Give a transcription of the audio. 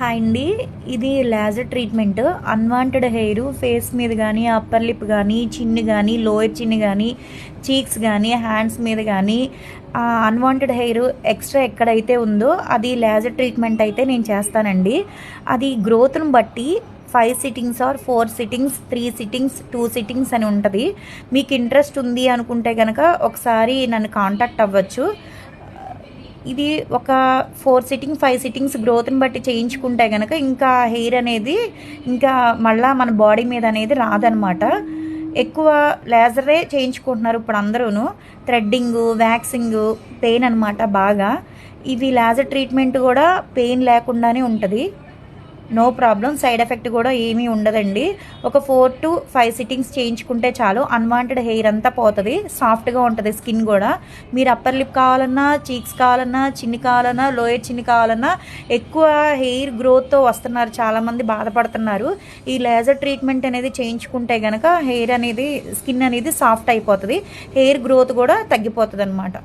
Hi అండి. ఇది laser treatment unwanted hair face మీద కానీ అప్పర్ లిప్ కానీ చిన్ని కానీ లోయర్ చిన్ని కానీ చీక్స్ కానీ హ్యాండ్స్ మీద కానీ అన్వాంటెడ్ హెయిర్ ఎక్స్ట్రా ఎక్కడైతే ఉందో అది లేజర్ ట్రీట్మెంట్ అయితే నేను చేస్తానండి. అది గ్రోత్ను బట్టి five sittings or four sittings three sittings two sittings అని ఉంటుంది. మీకు ఇంట్రెస్ట్ ఉంది అనుకుంటే కనుక ఒకసారి నన్ను కాంటాక్ట్ అవ్వచ్చు. ఇది ఒక ఫోర్ సిట్టింగ్ ఫైవ్ సిట్టింగ్స్ గ్రోత్ని బట్టి చేయించుకుంటే కనుక ఇంకా హెయిర్ అనేది ఇంకా మళ్ళా మన బాడీ మీద అనేది రాదనమాట ఎక్కువ లేజరే చేయించుకుంటున్నారు ఇప్పుడు అందరూను. థ్రెడ్డింగ్ వ్యాక్సింగ్ పెయిన్ అనమాట బాగా. ఇవి లేజర్ ట్రీట్మెంట్ కూడా పెయిన్ లేకుండానే ఉంటుంది. No problem. సైడ్ ఎఫెక్ట్ కూడా ఏమీ ఉండదండి. ఒక ఫోర్ టు ఫైవ్ సిట్టింగ్స్ చేయించుకుంటే చాలు అన్వాంటెడ్ హెయిర్ అంతా పోతుంది. సాఫ్ట్గా ఉంటుంది స్కిన్ కూడా. మీరు అప్పర్ లిప్ కావాలన్నా చీక్స్ కావాలన్నా చిన్ని కావాలన్నా లోయర్ చిన్ని కావాలన్నా ఎక్కువ హెయిర్ గ్రోత్తో వస్తున్నారు. చాలామంది బాధపడుతున్నారు. ఈ లేజర్ ట్రీట్మెంట్ అనేది చేయించుకుంటే కనుక హెయిర్ అనేది స్కిన్ అనేది సాఫ్ట్ అయిపోతుంది. హెయిర్ గ్రోత్ కూడా తగ్గిపోతుంది అనమాట